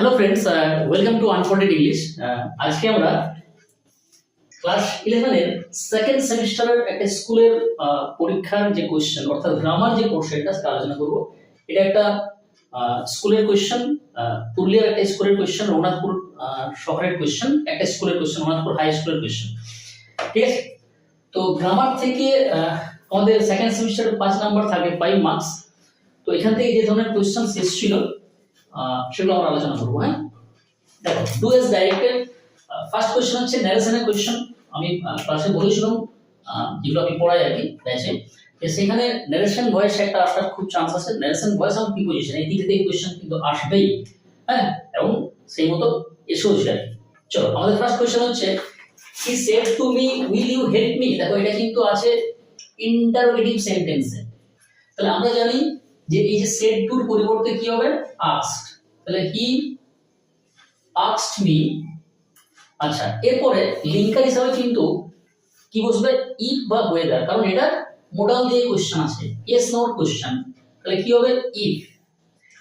Hello friends welcome to unfolded English আজকে আমরা class ইলেভেনের সেকেন্ড সেমিস্টারের একটা স্কুলের পরীক্ষার যে কোয়েশ্চেন অর্থাৎ গ্রামার যে পোর্শনটা সেটা আলোচনা করব। এটা একটা স্কুলের কোয়েশ্চেন পুরুলিয়ার একটা স্কুলের কোয়েশ্চেন রঘুনাথপুর শহরের কোয়েশ্চেন একটা স্কুলের কোয়েশ্চেন রঘুনাথপুর হাই স্কুলের কোয়েশ্চেন ঠিক আছে? তো গ্রামার থেকে আমাদের সেকেন্ড সেমিস্টারের পাঁচ নাম্বার থাকে ফাইভ মার্কস তো এখান থেকে যে ধরনের কোয়েশ্চেন এসেছিল আহ, সেগুলো আমরা আলোচনা করব হ্যাঁ? দেখো do as directed first question হচ্ছে ন্যারেশনের কোয়েশ্চেন আমি ক্লাসে বলেছিলাম যেগুলো আমি পড়াই আর কি ব্যাচে সেখানে ন্যারেশন ভয়েস একটা আসার খুব চান্স আছে। ন্যারেশন ভয়েস এবং প্রিপোজিশন এই দিক থেকে কোয়েশ্চেন কিন্তু আসবেই হ্যাঁ? এবং সেই মতো এসেওছে আর চলো, আমাদের ফার্স্ট কোয়েশ্চেন হচ্ছে he said to me will you help me দেখো, এটা কিন্তু আছে ইন্টারোগেটিভ সেন্টেন্সে তাহলে আমরা জানি যে এই যে সেড টুর পরিবর্তে কি হবে? আস্কড তাহলে হি আস্কড মি আচ্ছা এরপরে লিঙ্কার হিসাবে কিন্তু কি বসবে? ইফ বা ওয়েদার কারণ এটা মোডাল দিয়ে কোশ্চেন আছে ইয়েস নট কোশ্চেন তাহলে কি হবে? ইফ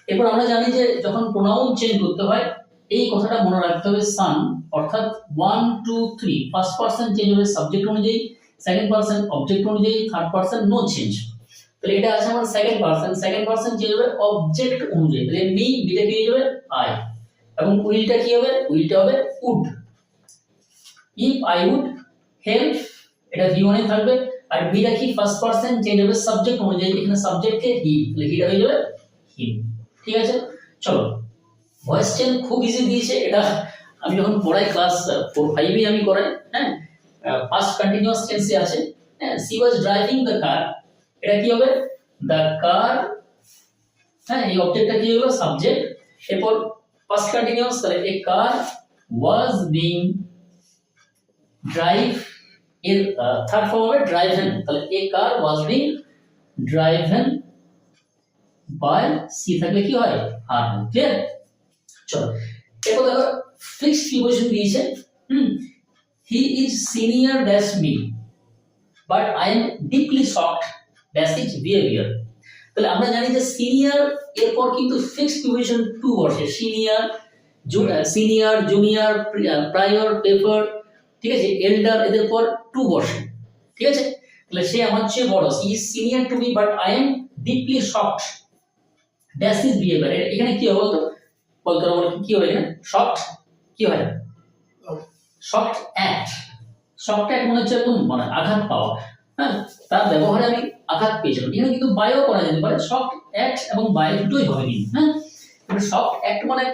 এরপর আমরা জানি যে যখন প্রোনাউন চেঞ্জ করতে হয়, এই কথাটা মনে রাখতে হবে সান অর্থাৎ one two three first person change হবে সাবজেক্ট অনুযায়ী সেকেন্ড পার্সন অবজেক্ট অনুযায়ী থার্ড পার্সন নো চেঞ্জ তাহলে এটা আছে আমার second person second person change হবে অবজেক্ট অনুযায়ী, তাহলে মি বিটা কি হয়ে যাবে? আই এবং উইলটা কি হবে? উইলটা হবে would if I would help এটা ভি ওয়ানে থাকবে। আর বিটা কি? ফার্স্ট পার্সন চেঞ্জ হবে সাবজেক্ট অনুযায়ী, এখানে সাবজেক্টকে হি তাহলে হিটা হয়ে যাবে? হিম ঠিক আছে? চলো। ভয়েস চেঞ্জ খুব ইজি দিয়েছে। এটা আমি যখন পড়াই ক্লাস ফোর ফাইভে আমি করাই হ্যাঁ? ফার্স্ট কন্টিনিউয়াস টেন্সে আছে। হ্যাঁ she was driving the car এটা কি হবে? দ্য কার হ্যাঁ এই অবজেক্টটা কি হলো? সাবজেক্ট এরপর ফার্স্ট কন্টিনিউয়াস তাহলে a car was being drive এর থার্ড ফর্ম হবে ড্রাইভেন তাহলে a car was being driven by she থাকলে কি হয়? আর ক্লিয়ার চলো, এরপর দেখো ফিক্সড প্রিপোজিশন দিয়েছে। হুম he is senior dash me but I am deeply shocked dash behaviour তাহলে আমরা জানি যে সিনিয়র এরপর কিন্তু ফিক্সড প্রিপোজিশন টু বসে senior senior junior prior paper ঠিক আছে? এল্ডার এদের পর টু বসে। ঠিক আছে? তাহলে সে আমার চেয়ে বড়। She is senior to me but I am deeply shocked dash is behaviour এখানে কি হবে বলতো? বলতে কি হবে এখানে? শকড কি হয়? শকড অ্যাক্ট শকড অ্যাক্ট মনে হচ্ছে একদম মানে আঘাত পাওয়া। হ্যাঁ? তার ব্যবহারে আমি আঘাত পেয়েছিলাম। এখানে কিন্তু বায়ও করা যেতে পারে শকড অ্যাক্ট এবং বায়ো দুটোই হবে কিন্তু হ্যাঁ? শকড অ্যাক্ট মানে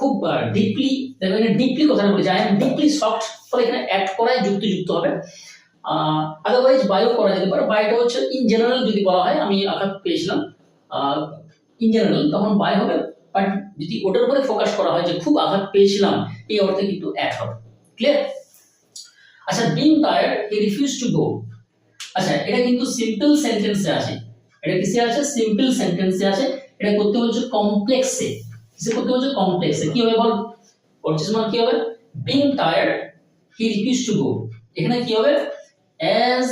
খুব ডিপলি দেখো এখানে ডিপলি বলেছে আই এম ডিপলি শকড ফলে এখানে অ্যাক্ট করাই যুক্তি যুক্ত হবে আদারওয়াইজ বায়ো করা যেতে পারে। বায়োটা হচ্ছে ইন জেনারেল যদি বলা হয়, আমি আঘাত পেয়েছিলাম ইন জেনারেল তখন বাই হবে বাট যদি ওটার উপরে ফোকাস করা হয় যে খুব আঘাত পেয়েছিলাম, এই অর্থে কিন্তু অ্যাড হবে। ক্লিয়ার আচ্ছা being tired he refuse to go আচ্ছা এটা কিন্তু সিম্পল সেন্টেন্সে আছে। এটা কিসে আছে? সিম্পল সেন্টেন্সে আছে। এটা করতে বলছে কমপ্লেক্সে কিসে করতে বলছে? কমপ্লেক্সে কি হবে বল? পড়ছিস মানে কি হবে? Being tired he refuse to go এখানে কি হবে? অ্যাজ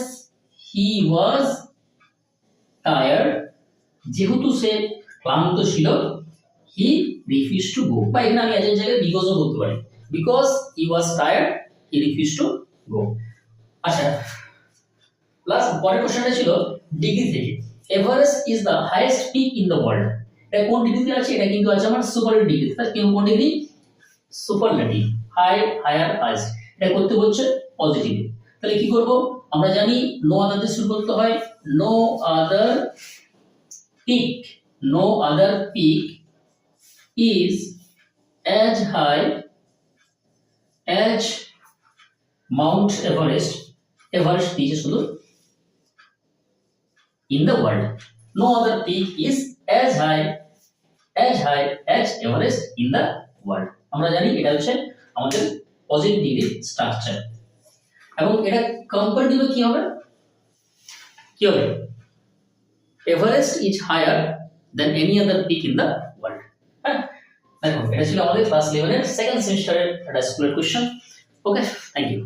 হি ওয়াজ টায়ার্ড যেহেতু সে ক্লান্ত ছিল হি রিফিউজ টু গো বা এখানে আমি এজের জায়গায় বিকজও বলতে পারি। Because he was tired he refuse to আচ্ছা। পরের কোশ্চেনটা ছিল ডিগ্রি থেকে। Is the highest peak in the world কোন ডিগ্রিতে আছে? এটা কিন্তু আছে সুপার ডিগ্রি তার কেউ কোন degree superlative high higher highest এটা করতে বলছে পজিটিভ তাহলে কি করব? আমরা জানি নো আদার শুরু করতে হয়। No other peak, no other peak is as high as Mount Everest, Everest দিয়েছে শুধু in the world. No other peak is as high as high as Everest in the world. আমরা জানি এটা হচ্ছে আমাদের পজিটিভ ডিগ্রি স্ট্রাকচার এবং এটা কম্পারেটিভে কি হবে? কি হবে? Everest is higher than any other peak in the world হ্যাঁ? দেখো এটা ছিল আমাদের ক্লাস ইলেভেনের সেকেন্ড সেমিস্টারের একটা স্কুলের কোয়েশ্চেন ওকে থ্যাংক ইউ